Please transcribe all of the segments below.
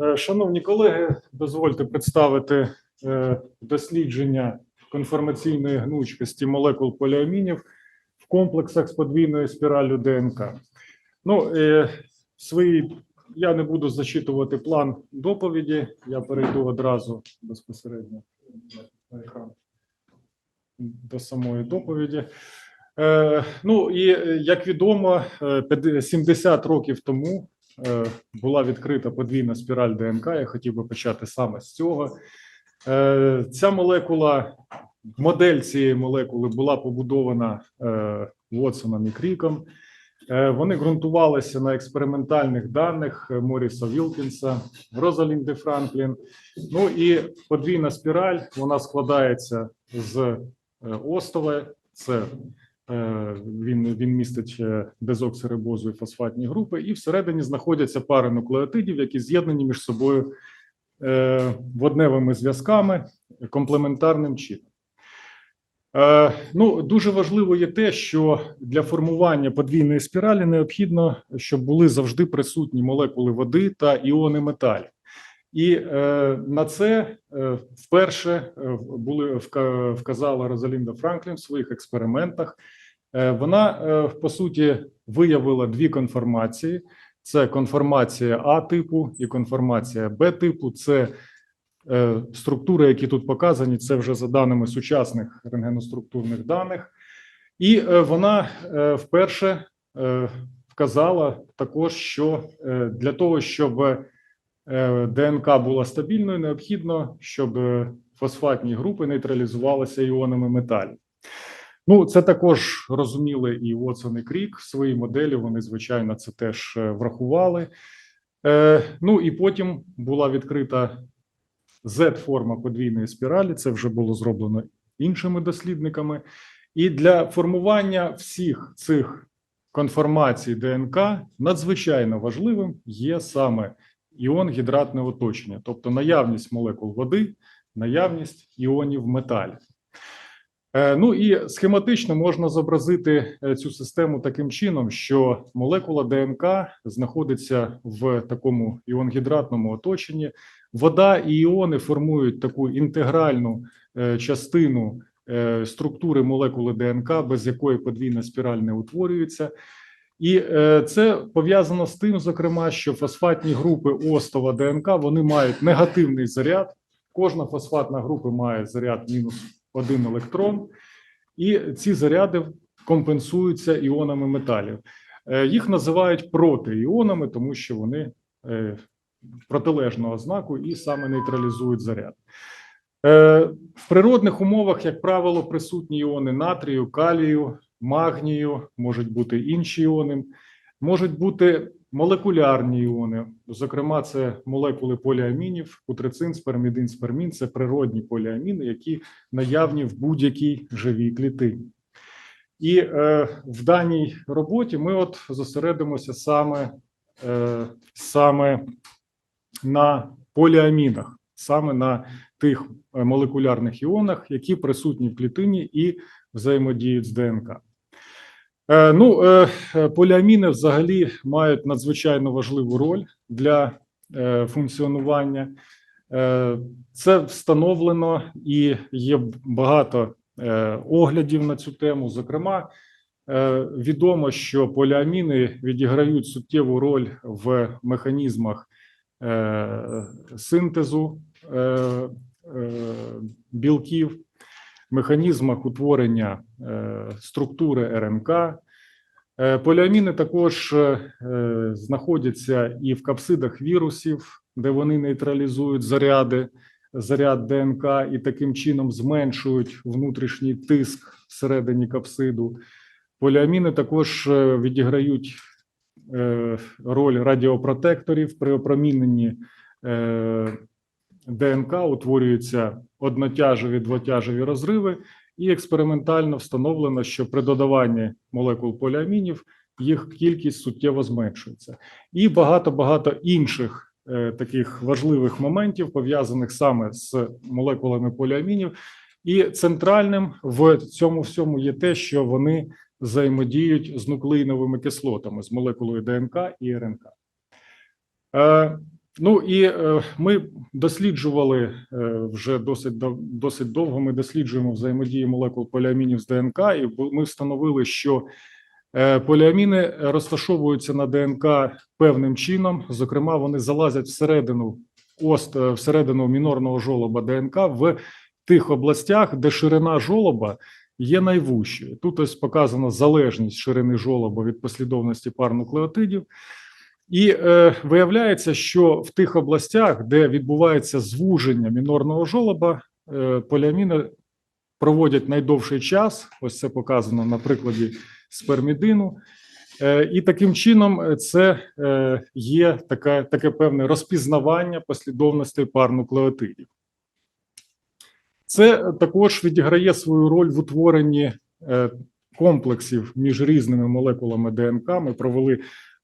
Е, Шановні колеги, дозвольте представити е, дослідження конформаційної гнучкості молекул поліамінів в комплексах з подвійною спіраллю ДНК. Ну, е, свої я не буду зачитувати план доповіді. Я перейду одразу безпосередньо на екран до самої доповіді. Ну і як відомо, е, 50 70 років тому була відкрита подвійна спіраль ДНК. Я хотів би почати саме з цього. Е, Ця молекула, модель цієї молекули була побудована е, Вотсоном і Кріком. Е, Вони ґрунтувалися на експериментальних даних е, Моріса Вілкінса, Розалінди Франклін. Ну і подвійна спіраль вона складається з е, остова. Це е, він, він містить е, дезоксирибозу і фосфатні групи, і всередині знаходяться пари нуклеотидів, які з'єднані між собою е, водневими зв'язками комплементарним чином. Е, Ну, дуже важливо є те, що для формування подвійної спіралі необхідно, щоб були завжди присутні молекули води та іони металів. І е, на це е, вперше е, були вказала Розалінда Франклін в своїх експериментах. Е, вона е, по суті виявила дві конформації: це конформація А типу і конформація Б типу. Це е, структури, які тут показані, це вже за даними сучасних рентгеноструктурних даних, і вона вперше вказала також, що для того, щоб ДНК була стабільною, необхідно, щоб фосфатні групи нейтралізувалися іонами металів. Ну, це також розуміли і Watson, і Крік в своїй моделі. Вони, звичайно, це теж е, врахували. Е, ну і потім була відкрита Z-форма подвійної спіралі. Це вже було зроблено іншими дослідниками. І для формування всіх цих конформацій ДНК надзвичайно важливим є саме іон гідратне оточення, тобто наявність молекул води, наявність іонів металів. Е, Ну і схематично можна зобразити е, цю систему таким чином, що молекула ДНК знаходиться в такому іонгідратному оточенні. Вода і іони формують таку інтегральну е, частину структури молекули ДНК, без якої подвійна спіраль не утворюється. І це пов'язано з тим, зокрема, що фосфатні групи остова ДНК вони мають негативний заряд. Кожна фосфатна група має заряд мінус один електрон, і ці заряди компенсуються іонами металів. Е, Їх називають протиіонами, тому що вони е, протилежного знаку і саме нейтралізують заряд. Е, В природних умовах, як правило, присутні іони натрію, калію, магнію, можуть бути інші іони, можуть бути молекулярні іони. Зокрема, це молекули поліамінів, путрицин, спермідин, спермін це природні поліаміни, які наявні в будь-якій живій клітині. І е, в даній роботі ми от зосередимося саме, е, саме на поліамінах, саме на тих е, молекулярних іонах, які присутні в клітині і взаємодіють з ДНК. Е, Ну, е, е, поліаміни взагалі мають надзвичайно важливу роль для функціонування. Це встановлено і є багато оглядів на цю тему. Зокрема, відомо, що поліаміни відіграють суттєву роль в механізмах синтезу білків, механізмах утворення е, структури РНК. Е, Поліаміни також е, знаходяться і в капсидах вірусів, де вони нейтралізують заряди, заряд ДНК і таким чином зменшують внутрішній тиск всередині капсиду. Поліаміни також відіграють роль радіопротекторів при опроміненні ДНК утворюються однотяжеві двотяжеві розриви, і експериментально встановлено, що при додаванні молекул поліамінів їх кількість суттєво зменшується. І багато багато інших е, таких важливих моментів пов'язаних саме з молекулами поліамінів. І центральним в цьому всьому є те, що вони взаємодіють з нуклеїновими кислотами, з молекулою ДНК і РНК. Ну і е, ми досліджували е, вже досить досить довго. Ми досліджуємо взаємодію молекул поліамінів з ДНК, і ми встановили, що е, поліаміни розташовуються на ДНК певним чином. Зокрема, вони залазять всередину ост е, всередину мінорного жолоба ДНК в тих областях, де ширина жолоба є найвужчою. Тут ось показана залежність ширини жолоба від послідовності пар нуклеотидів. І е, виявляється, що в тих областях, де відбувається звуження мінорного жолоба, е, поліаміни проводять найдовший час. Ось це показано на прикладі спермідину. Е, і таким чином е, це е, є таке, таке певне розпізнавання послідовностей пар нуклеотидів. Це також відіграє свою роль в утворенні е, комплексів між різними молекулами ДНК. Ми провели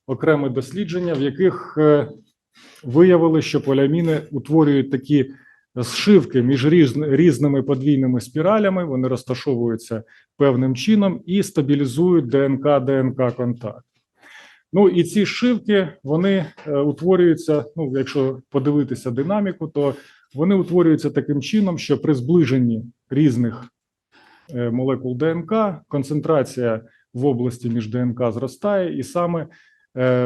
окреме дослідження, в яких е, виявили, що поліаміни утворюють такі зшивки між різними подвійними спіралями. Вони розташовуються певним чином і стабілізують ДНК ДНК контакт. Ну і ці зшивки вони е, утворюються. Ну, якщо подивитися динаміку, то вони утворюються таким чином, що при зближенні різних е, молекул ДНК концентрація в області між ДНК зростає, і саме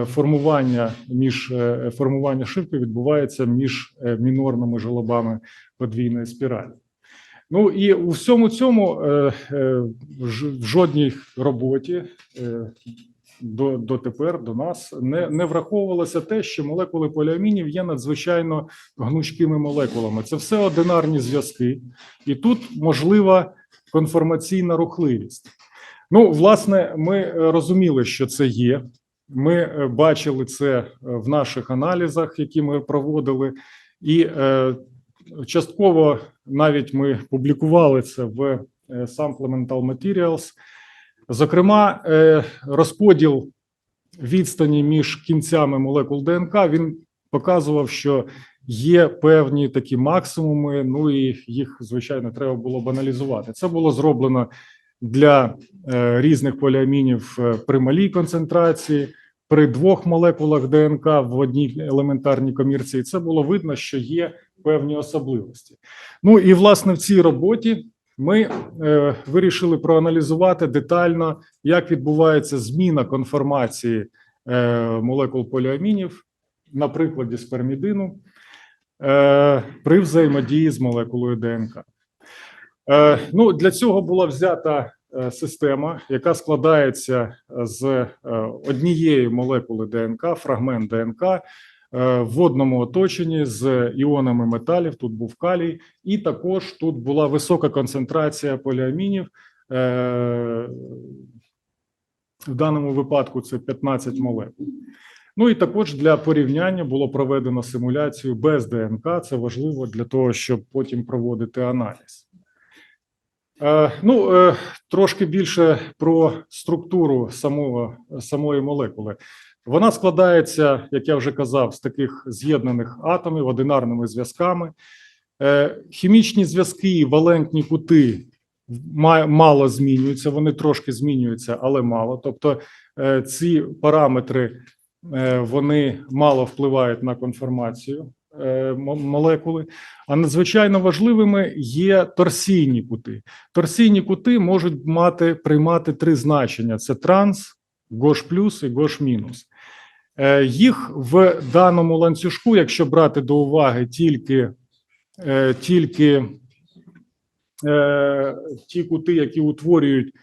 формування між е, формування шивки відбувається між е, мінорними жолобами подвійної спіралі. Ну і у всьому цьому е, е, в жодній роботі е, до, дотепер до нас не, не враховувалося те, що молекули поліамінів є надзвичайно гнучкими молекулами. Це все одинарні зв'язки, і тут можлива конформаційна рухливість. Ну, власне, ми е, розуміли, що це є. Ми е, бачили це е, в наших аналізах, які ми проводили, і е, частково навіть ми публікували це в Supplemental Materials. Зокрема, розподіл відстані між кінцями молекул ДНК він показував, що є певні такі максимуми. Ну і їх звичайно треба було б аналізувати. Це було зроблено для різних поліамінів при малій концентрації. При двох молекулах ДНК в одній елементарній комірці це було видно, що є певні особливості. Ну і власне в цій роботі ми е, вирішили проаналізувати детально, як відбувається зміна конформації е, молекул поліамінів на прикладі спермідину е, при взаємодії з молекулою ДНК. Е, ну, для цього була взята система, яка складається з е, однієї молекули ДНК, фрагмент ДНК е, в одному оточенні з іонами металів. Тут був калій, і також тут була висока концентрація поліамінів. Е, в даному випадку це 15 молекул. Ну і також для порівняння було проведено симуляцію без ДНК. Це важливо для того, щоб потім проводити аналіз. Е, Ну, е, трошки більше про структуру самого, самої молекули. Вона складається, як я вже казав, з таких з'єднаних атомів одинарними зв'язками. Е, Хімічні зв'язки, і валентні кути мало змінюються, вони трошки змінюються, але мало. Тобто ці параметри вони мало впливають на конформацію молекули. А надзвичайно важливими є торсійні кути. Торсійні кути можуть мати приймати три значення: це транс, гош плюс і гош мінус. Е, Їх в даному ланцюжку, якщо брати до уваги тільки, е, тільки е, ті кути, які утворюють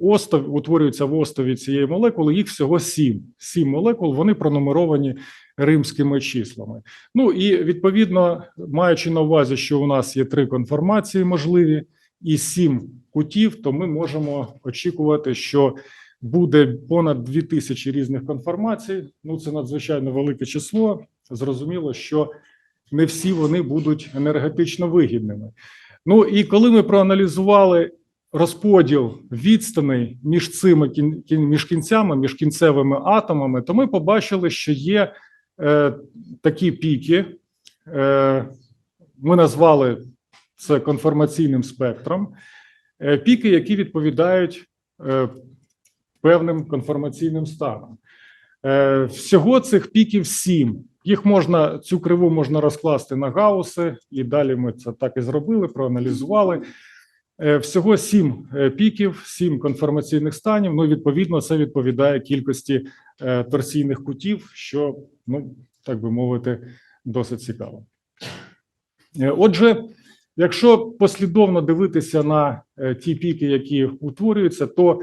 остов, утворюються в остові цієї молекули, їх всього сім. Сім молекул, вони пронумеровані римськими числами. Ну і відповідно, маючи на увазі, що у нас є три конформації можливі і сім кутів, то ми можемо очікувати, що буде понад 2000 різних конформацій. Ну це надзвичайно велике число. Зрозуміло, що не всі вони будуть енергетично вигідними. Ну і коли ми проаналізували розподіл відстаней між цими між кінцями, між кінцевими атомами, то ми побачили, що є е, такі піки. Е, ми назвали це конформаційним спектром. Е, піки, які відповідають певним конформаційним станам. Всього цих піків сім. Їх можна, цю криву можна розкласти на гауси, і далі ми це так і зробили, проаналізували. Е, Всього сім е, піків, сім конформаційних станів. Ну, відповідно, це відповідає кількості е, торсійних кутів, що, ну так би мовити, досить цікаво. Отже, якщо послідовно дивитися на ті піки, які утворюються, то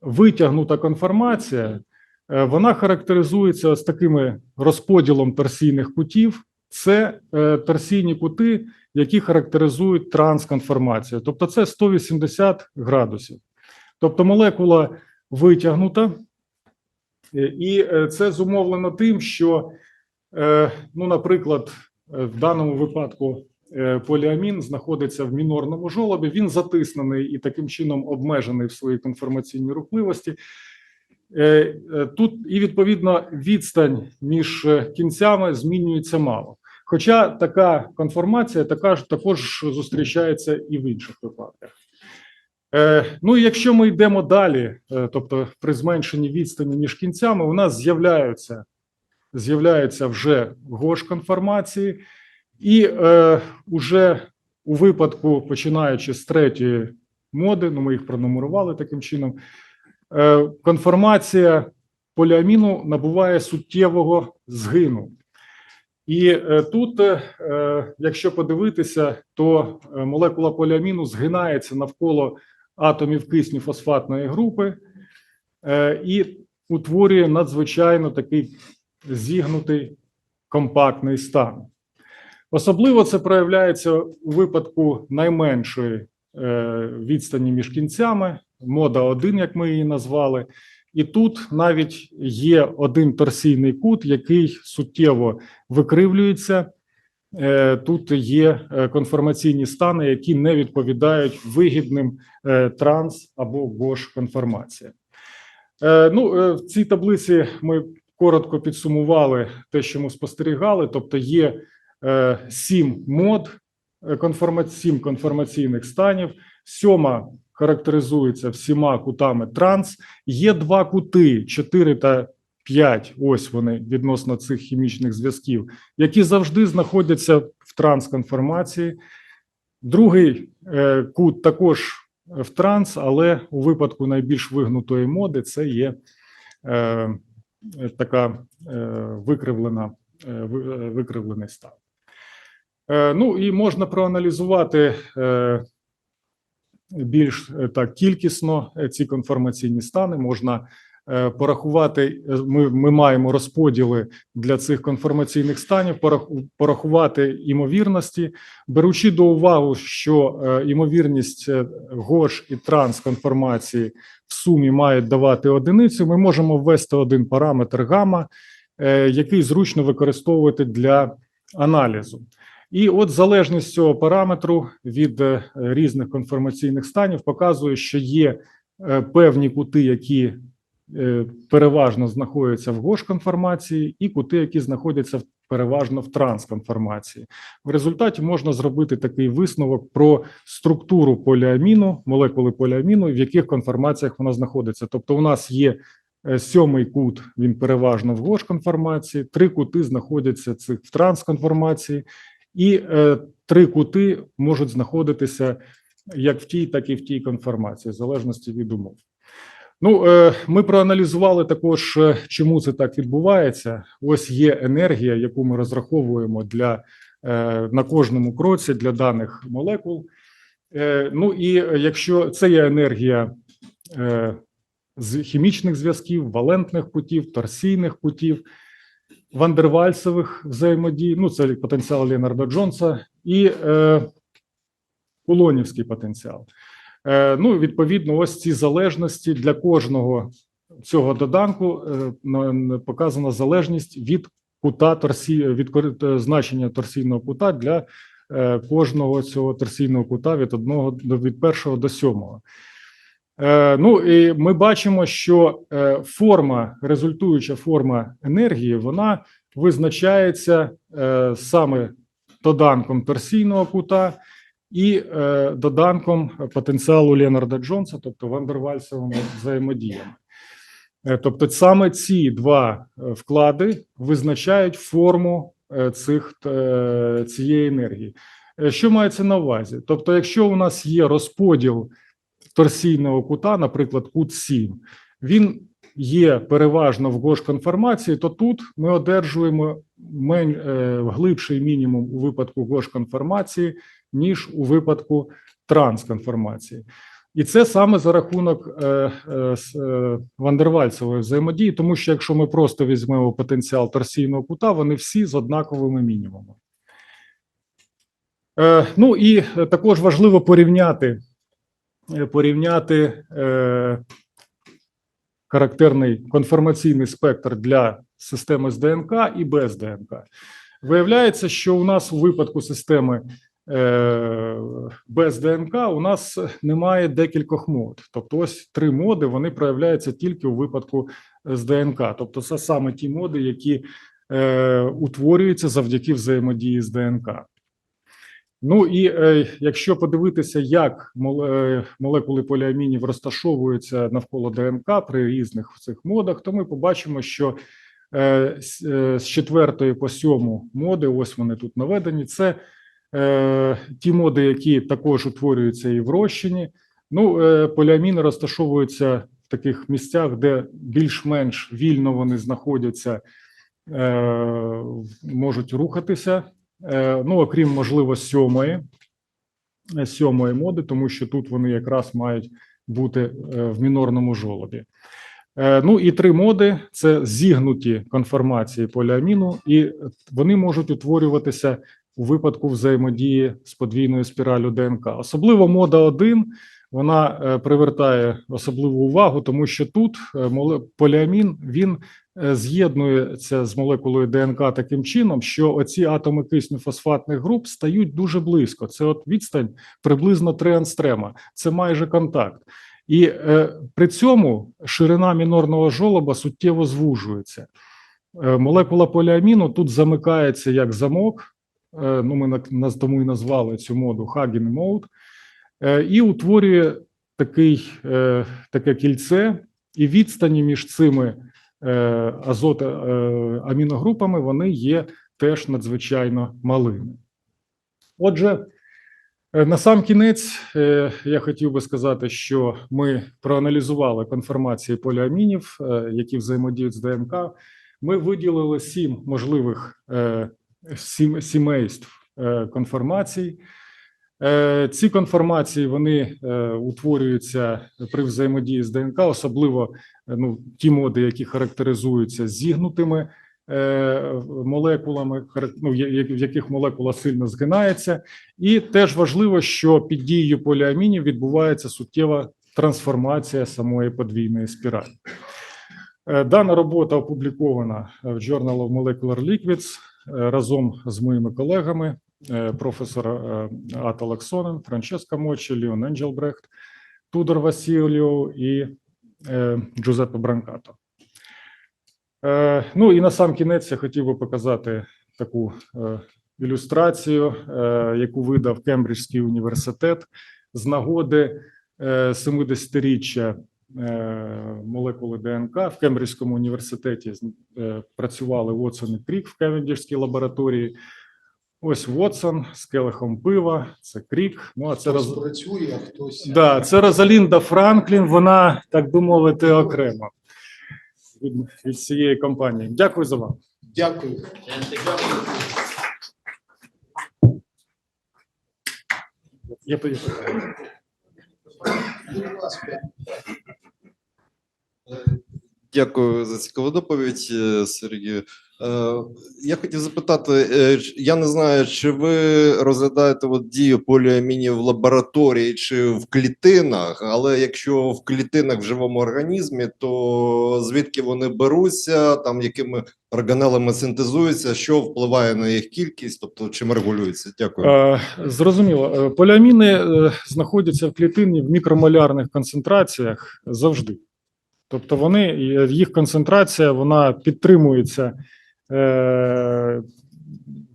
витягнута конформація вона характеризується ось такими розподілом торсійних кутів. Це торсійні кути, які характеризують трансконформацію. Тобто це 180 градусів. Тобто молекула витягнута, е, і е, це зумовлено тим, що, е, ну, наприклад, в даному випадку поліамін знаходиться в мінорному жолобі, він затиснений і таким чином обмежений в своїй конформаційній рухливості. Тут і відповідно відстань між кінцями змінюється мало. Хоча така конформація така ж також зустрічається і в інших випадках. Е, Ну і якщо ми йдемо далі, е, тобто при зменшенні відстані між кінцями, у нас з'являються з'являються вже гош-конформації, і е, уже у випадку, починаючи з третьої моди, ну ми їх пронумерували таким чином, е, конформація поліаміну набуває суттєвого згину. І е, тут, е, е, якщо подивитися, то молекула поліаміну згинається навколо атомів кисню фосфатної групи і утворює надзвичайно такий зігнутий компактний стан. Особливо це проявляється у випадку найменшої відстані між кінцями, мода 1, як ми її назвали. І тут навіть є один торсійний кут, який суттєво викривлюється. Е, Тут є е, конформаційні стани, які не відповідають вигідним е, транс або гош конформація. Ну, в цій таблиці ми коротко підсумували те, що ми спостерігали. Тобто, є сім мод, сім конформаційних станів, сьома характеризується всіма кутами транс. Є два кути 4 та 5, ось вони відносно цих хімічних зв'язків, які завжди знаходяться в трансконформації. Другий е, кут також в транс, але у випадку найбільш вигнутої моди це є е, така е, викривлена, е, е, викривлений стан. Е, ну і можна проаналізувати е, більш е, так кількісно е, ці конформаційні стани. Можна е, порахувати. Ми, ми маємо розподіли для цих конформаційних станів, порахувати імовірності, беручи до уваги, що імовірність ГОШ і трансконформації в сумі мають давати одиницю. Ми можемо ввести один параметр гамма, е, який зручно використовувати для аналізу. І от залежність цього параметру від е, різних конформаційних станів показує, що є е, певні кути, які е, переважно знаходяться в гош-конформації, і кути, які знаходяться переважно в трансконформації. В результаті можна зробити такий висновок про структуру поліаміну, молекули поліаміну, в яких конформаціях вона знаходиться. Тобто, у нас є сьомий кут, він переважно в гош-конформації, три кути знаходяться цих в трансконформації, і е, три кути можуть знаходитися як в тій, так і в тій конформації, в залежності від умов. Ну, е, ми проаналізували також, е, чому це так відбувається. Ось є енергія, яку ми розраховуємо для е, на кожному кроці для даних молекул. Е, ну і якщо це є енергія е, з хімічних зв'язків, валентних путів, торсійних путів, вандервальсових взаємодій, ну це потенціал Леонарда Джонса і е, кулонівський потенціал. Е, ну, відповідно, ось ці залежності для кожного цього доданку е, на- на- показана залежність від кута торсі, від е, значення торсійного кута для е, кожного цього торсійного кута від одного до від першого до сьомого. Е, Ну і ми бачимо, що е, форма, результуюча форма енергії, вона визначається е, саме доданком торсійного кута і доданком потенціалу Леонарда Джонса, тобто Вандервальсовими взаємодіями. Тобто саме ці два вклади визначають форму цих, цієї енергії. Що мається на увазі? Тобто, якщо у нас є розподіл торсійного кута, наприклад, кут 7, він є переважно в гош-конформації, то тут ми одержуємо мен, е, глибший мінімум у випадку гош-конформації, ніж у випадку трансконформації. І це саме за рахунок е, е, е, вандервальцевої взаємодії, тому що якщо ми просто візьмемо потенціал торсійного кута, вони всі з однаковими мінімумами. Е, ну і також важливо порівняти, порівняти е, характерний конформаційний спектр для системи з ДНК і без ДНК. Виявляється, що у нас у випадку системи е, без ДНК у нас немає декількох мод. Тобто, ось три моди вони проявляються тільки у випадку з ДНК. Тобто, це саме ті моди, які е, утворюються завдяки взаємодії з ДНК. Ну і е, якщо подивитися, як е, молекули поліамінів розташовуються навколо ДНК при різних цих модах, то ми побачимо, що е, е, з четвертої по сьому моди, ось вони тут наведені, це е, ті моди, які також утворюються і в розчині. Ну, е, поліаміни розташовуються в таких місцях, де більш-менш вільно вони знаходяться, е, можуть рухатися. Е, ну, окрім, можливо, сьомої, е, сьомої моди, тому що тут вони якраз мають бути е, в мінорному жолобі. Ну і три моди це зігнуті конформації поліаміну, і вони можуть утворюватися у випадку взаємодії з подвійною спіралю ДНК. Особливо мода 1 вона привертає особливу увагу, тому що тут поліамін він з'єднується з молекулою ДНК таким чином, що оці атоми кисню фосфатних груп стають дуже близько. Це от відстань приблизно 3 анстрема. Це майже контакт. І е, при цьому ширина мінорного жолоба суттєво звужується. Е, молекула поліаміну тут замикається як замок. Е, ну, ми на- тому і назвали цю моду Hagen Mode, е, і утворює такий, е, таке кільце, і відстані між цими е, азото, е, аміногрупами вони є теж надзвичайно малими. Отже, Е, На сам кінець я хотів би сказати, що ми проаналізували конформації поліамінів, які взаємодіють з ДНК. Ми виділили сім можливих сім, сімейств конформацій. Е, Ці конформації вони е, утворюються при взаємодії з ДНК, особливо е, ну, ті моди, які характеризуються зігнутими молекулами, ну, в яких молекула сильно згинається. І теж важливо, що під дією поліамінів відбувається суттєва трансформація самої подвійної спіралі. Дана робота опублікована в Journal of Molecular Liquids разом з моїми колегами, професор е, Ата Лаксонен, Франческа Мочі, Ліон Енджелбрехт, Тудор Васильєв і е, Джузеппе Бранкато. Е, Ну і на сам кінець я хотів би показати таку е, ілюстрацію, е, яку видав Кембриджський університет з нагоди е, 70-річчя е, молекули ДНК в Кембриджському університеті е, працювали Вотсон і Крік в Кевендішській лабораторії. Ось Вотсон з келихом пива, це Крік. Ну а це Хтось роз... працює, а хтось Да, це Розалінда Франклін, вона, так би мовити, окремо від, від цієї компанії. Дякую за увагу. дякую. Я поїхав. Дякую за цікаву доповідь, е, Сергію. Е, Я хотів запитати: е, я не знаю, чи ви розглядаєте от дію поліамінів в лабораторії чи в клітинах, але якщо в клітинах в живому організмі, то звідки вони беруться, там якими органелами синтезуються, що впливає на їх кількість, тобто чим регулюється? Дякую. Е, Зрозуміло. Поліаміни знаходяться в клітині в мікромолярних концентраціях завжди. Тобто вони, їх концентрація вона підтримується е,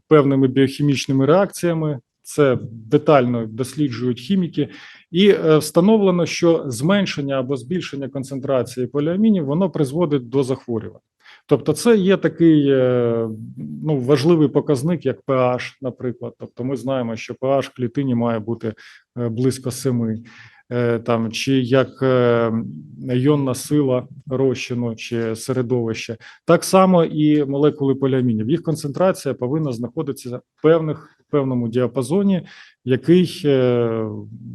певними біохімічними реакціями. Це детально досліджують хіміки, і е, встановлено, що зменшення або збільшення концентрації поліамінів воно призводить до захворювань. Тобто, це є такий е, ну, важливий показник, як pH, наприклад. Тобто, ми знаємо, що pH в клітині має бути близько 7, е, там, чи як е, йонна сила розчину чи середовище. Так само і молекули поліамінів. Їх концентрація повинна знаходитися в певних певному діапазоні, який е,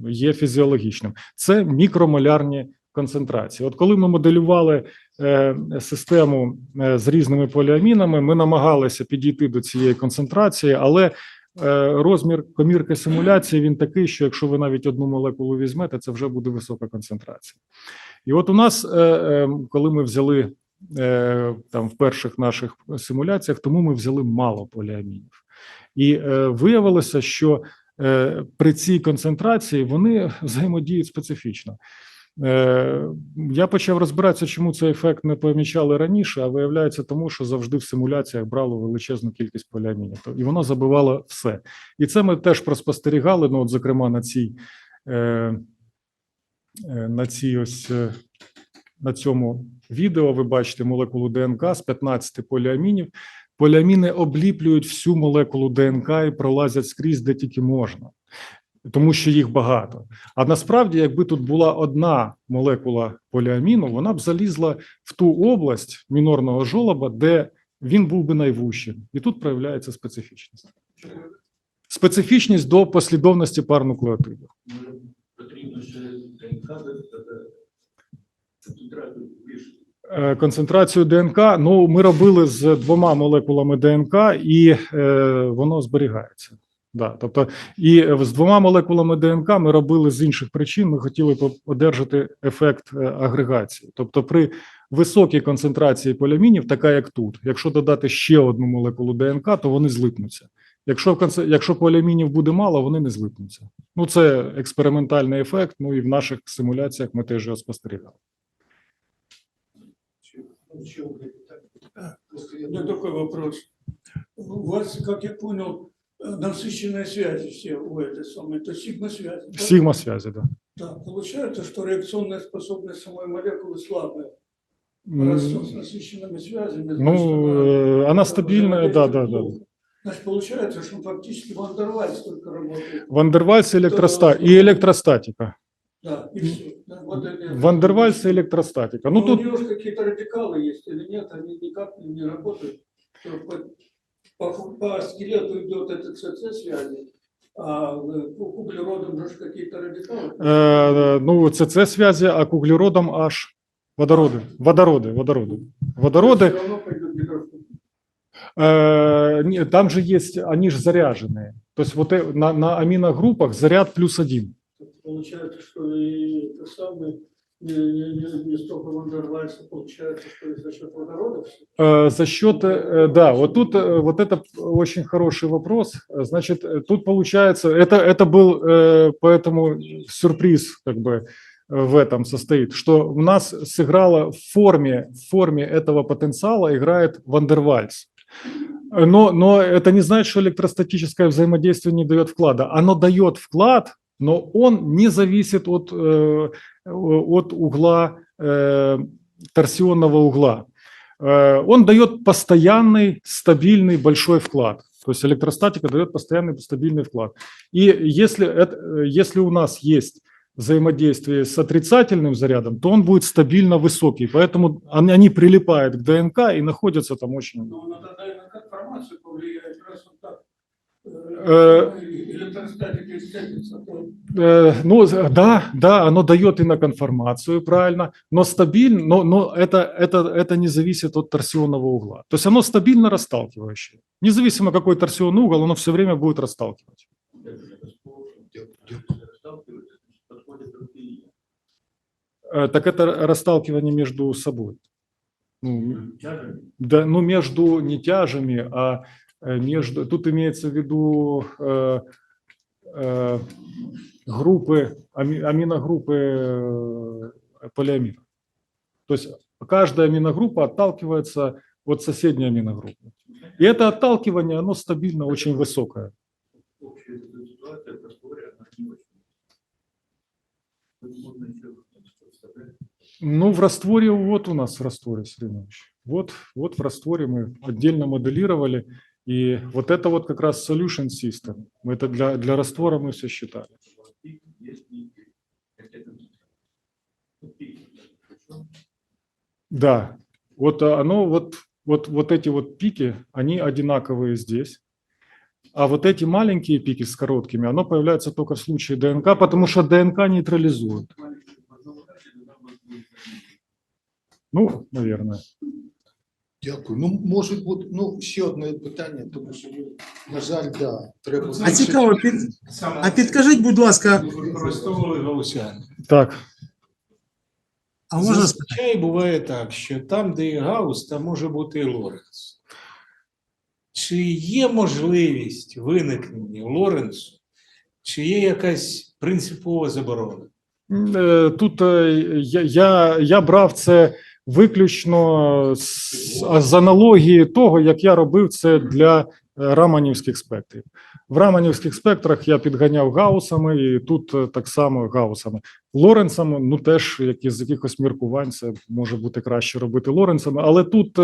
є фізіологічним. Це мікромолярні концентрації. От коли ми моделювали е, систему е, з різними поліамінами, ми намагалися підійти до цієї концентрації, але е, розмір комірки симуляції він такий, що якщо ви навіть одну молекулу візьмете, це вже буде висока концентрація. І от у нас, е, е, коли ми взяли е, там в перших наших симуляціях, тому ми взяли мало поліамінів. І е, виявилося, що е, при цій концентрації вони взаємодіють специфічно. Е, Я почав розбиратися, чому цей ефект не помічали раніше, а виявляється, тому що завжди в симуляціях брало величезну кількість поліамінів, і воно забивало все. І це ми теж проспостерігали. Ну, от, зокрема, на цій е, е, на цій ось на цьому відео ви бачите молекулу ДНК з 15 поліамінів. Поліаміни обліплюють всю молекулу ДНК і пролазять скрізь, де тільки можна, тому що їх багато. А насправді, якби тут була одна молекула поліаміну, вона б залізла в ту область мінорного жолоба, де він був би найвужчим. І тут проявляється специфічність. Специфічність до послідовності пар нуклеотидів. Потрібно ще Концентрацію ДНК. Ну, ми робили з двома молекулами ДНК, і е, воно зберігається. Да, тобто, і з двома молекулами ДНК ми робили з інших причин. Ми хотіли одержати ефект е, агрегації. Тобто, при високій концентрації поліамінів, така як тут, якщо додати ще одну молекулу ДНК, то вони злипнуться. Якщо в конце, якщо поліамінів буде мало, вони не злипнуться. Ну це експериментальний ефект. Ну і в наших симуляціях ми теж його спостерігали. Еще у меня такой вопрос. У вас, как я понял, насыщенные связи все у этой самой, это сигма-связи. да? Сигма связи, да. Да, получается, что реакционная способность самой молекулы слабая. Раз с насыщенными связями. Ну, значит, э, она стабильная, да, да, да. плохо. Значит, получается, что фактически Вандервальс только работает. Вандервальс электроста... и электростатика. Да, и все. Да, вот это- Вандервальс и электростатика. Ну Ну, тут у него какие-то радикалы есть или нет, они никак не работают. То По, по, по скелету идет этот ЦЦ-связи, а э, по углеродам же ж какие-то радикалы. э, ну ЦЦ связи, а к углеродам аж водороды. Водороды, водороды. Водороды, Все равно пойдет гидрофоб. э, не, там же есть, они же заряженные. То есть вот э, на, на аминогруппах заряд плюс один. Получается, что и это самое, не, не, не, столько Вандервальса, получается, что и за счет водорода. Э, За счет, э, да, вот тут э, вот это очень хороший вопрос. Значит, тут получается, это, это был поэтому сюрприз как бы в этом состоит, что у нас сыграла в форме, в форме этого потенциала играет Вандервальс. Но, но это не значит, что электростатическое взаимодействие не дает вклада. Оно дает вклад, но он не зависит от, от угла, э, торсионного угла. Э, Он дает постоянный, стабильный, большой вклад. То есть электростатика дает постоянный, стабильный вклад. И если, это, если у нас есть взаимодействие с отрицательным зарядом, то он будет стабильно высокий. Поэтому они, прилипают к ДНК и находятся там очень... Но и на конформацию повлияет, раз вот так. Э, Электростатика ну, да, да, оно дает и на конформацию, правильно, но стабильно, но, но это, это, это не зависит от торсионного угла. То есть оно стабильно расталкивающее. Независимо какой торсионный угол, оно все время будет расталкивать. Э, Так это расталкивание между собой. Ну, да, ну между не тяжами, а Э, между, тут имеется в виду э, э, группы, аминогруппы полиамина. То есть каждая аминогруппа отталкивается от соседней аминогруппы. И это отталкивание, оно стабильно очень высокое. Ну, в растворе, вот у нас в растворе соревнования. Вот, вот в растворе мы отдельно моделировали. И вот это вот как раз solution system. Мы это для, для раствора мы все считали. Пік, є пік. Як я там- Ну, пік. Хорошо. Да, вот а, оно вот, вот, вот эти вот пики, они одинаковые здесь. А вот эти маленькие пики с короткими, оно появляется только в случае ДНК, потому что ДНК нейтрализует. Маленький одного разу, додам вас буде. Ну, наверное. Дякую. Ну, може бути, ну, ще одне питання, тому що, на жаль, да, треба. А цікаво, під... а підкажіть, будь ласка, використовували гаусяни. Так, а можна спитати? Зазвичай буває так, що там, де є гаус, там може бути і Лоренц. Чи є можливість виникнення Лоренцу, чи є якась принципова заборона? Е, Тут е, я, я, я брав це виключно з, з аналогії того, як я робив це для е, раманівських спектрів. В раманівських спектрах я підганяв гаусами, і тут е, так само гаусами. Лоренцами, ну теж як із якихось міркувань, це може бути краще робити Лоренцами, але тут е,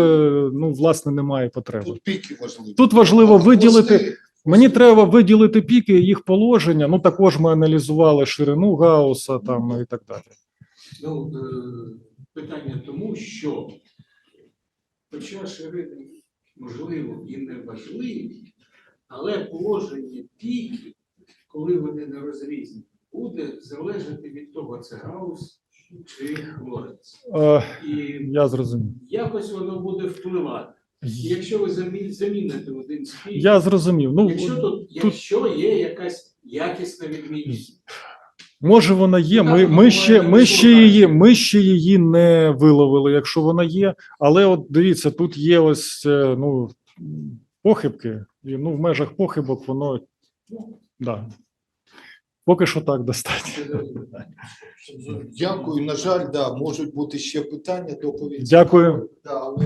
ну власне немає потреби. Тут піки важливі. Тут важливо А виділити. хвости- Мені треба виділити піки, їх положення. Ну також ми аналізували ширину Гауса там і так далі. Ну, питання тому, що, хоча ширини, можливо, і не важливі, але положення піків, коли вони не розрізні, буде залежати від того, це гаус чи Лоренц. Е, І я зрозумів. якось воно буде впливати. Якщо ви замі- заміните один піків, Я зрозумів. Ну якщо, тут, якщо є якась якісна відмінність, може вона є. Ми, ми ще ми ще її. Ми ще її не виловили, якщо вона є. Але от дивіться, тут є ось е, ну похибки, і ну в межах похибок воно да. Поки що так достатньо. Дякую. На жаль, да, можуть бути ще питання, доповіді. Дякую. Да, але